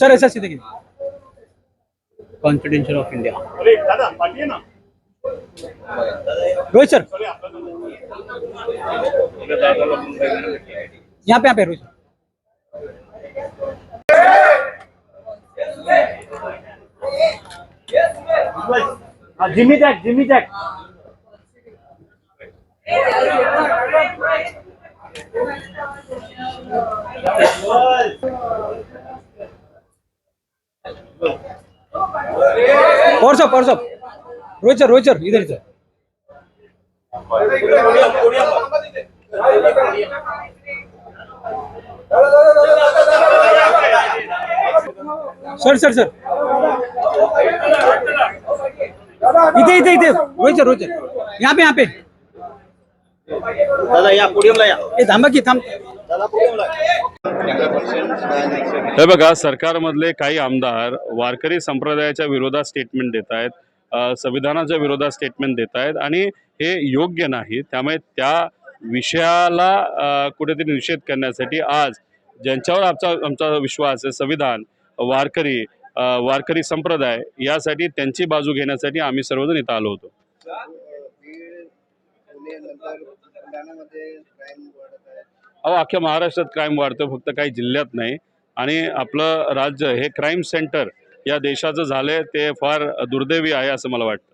Sir ऐसा सीधे confidential of India Rohit sir. यहाँ पे यहाँ पे, Rohit sir. Jimmy Jack Jimmy Jack Thank और सब और सब रोहित सर रोहित सर इधर इधर सर सर सर इथे इथे इथे रोहित सर रोहित सर यहाँ पे यहाँ पे दादा या पोडियमला या ए थांबा की थांब दादा पोडियमला हे बघा सरकारमधले काही आमदार वारकरी संप्रदायाच्या विरोधात स्टेटमेंट देत आहेत संविधानाच्या विरोधात स्टेटमेंट देत आहेत आणि हे योग्य नाही. त्यामुळे त्या विषयाला कुठेतरी निषेध करण्यासाठी आज ज्यांच्यावर आमचा आमचा विश्वास आहे संविधान वारकरी वारकरी संप्रदाय यासाठी त्यांची बाजू घेण्यासाठी आम्ही सर्वजण इथं आलो होतो. अहो अख्ख्या महाराष्ट्रात क्राईम वाढतो फक्त काही जिल्ह्यात नाही. आणि आपलं राज्य हे क्राईम सेंटर या देशाचं झालंय ते फार दुर्दैवी आहे असं मला वाटतं.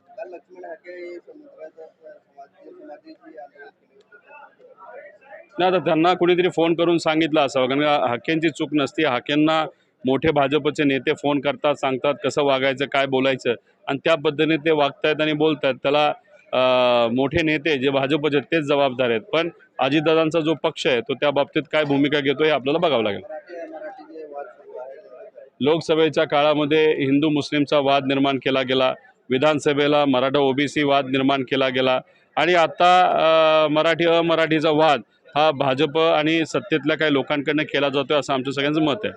नाही आता त्यांना कुणीतरी फोन करून सांगितलं असावं कारण का हाकेंची चूक नसती. हाकेंना मोठे भाजपचे नेते फोन करतात सांगतात कसं वागायचं काय बोलायचं आणि त्या पद्धतीने ते वागतायत आणि बोलतायत. त्याला मोठे नेते जे भाजपचे तेच जबाबदार आहेत. पण अजितदादांचा जो पक्ष आहे तो त्या बाबतीत काय भूमिका घेतो हे आपल्याला बघावं लागेल. लोकसभेच्या काळामध्ये हिंदू मुस्लिमचा वाद निर्माण केला गेला विधानसभेला मराठा ओबीसी वाद निर्माण केला गेला आणि आता मराठी अमराठीचा वाद हा भाजप आणि सत्तेतल्या काही लोकांकडनं केला जातोय असं आमचं सगळ्यांचं मत आहे.